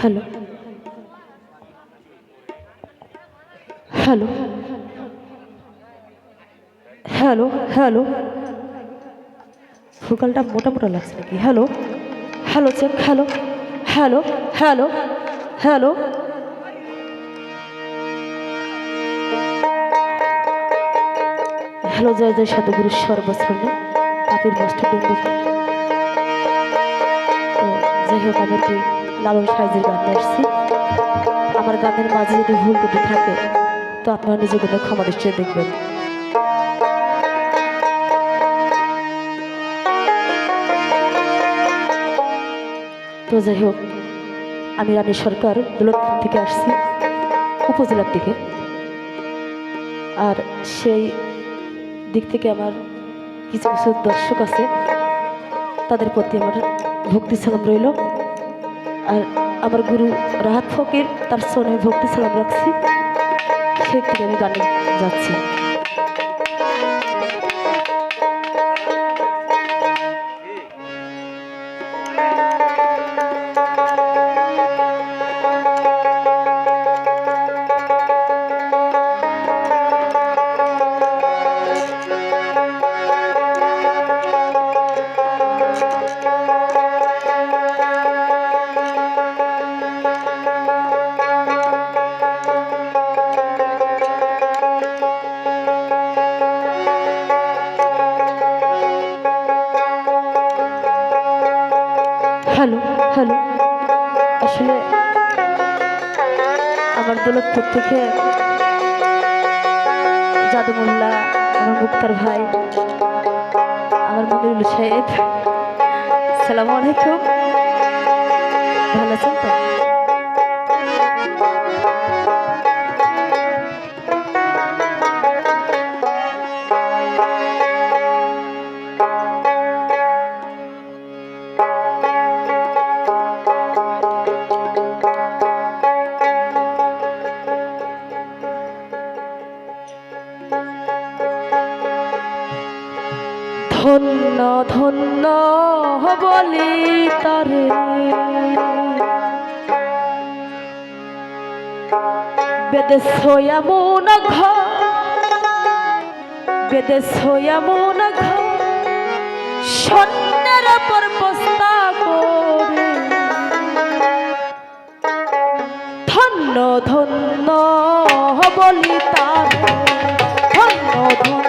Hello hello hello hello ভোকালটা মোটা মোটা লাগছে নাকি? Hello hello check hello hello hello hello hello জয় জয় সাধুগুরু সর্বশ্রণে। পাপির মস্ত ডুম্ব যাই হোক আমি একটি লালন সাইজের গান আসছি আমার গানের মাঝে যদি ভুল ত্রুটি থাকে, তো আপনারা নিজেদের ক্ষমা দৃষ্টিতে দেখবেন। তো যাই হোক, আমি রানী সরকার দৌলতপুর থেকে আসছি, উপজেলার দিকে। আর সেই দিক থেকে আমার কিছু কিছু দর্শক আছে, তাদের প্রতি আমার ভক্তি সালাম রইল। আর আমার গুরু রাহাত ফকির, তার সোনে ভক্তি সালাম রাখছি। সে একটি আমি গানে যাচ্ছি। Hello hello. আসলে আমার দোলকপুর থেকে জাদু মোল্লা আমার মুক্তার ভাই, আমার মনিরুল সাহেব, সালাম আলাইকুম। ভালো আছেন তো? ধন্য ধন্য বলি তারে। বেদে সোয়া মন ঘর, বেদে সোয়া মন ঘর সন্ন্যের পর বস্তা করে ধন্য ধন্য বলি তারে, ধন্য ধন্য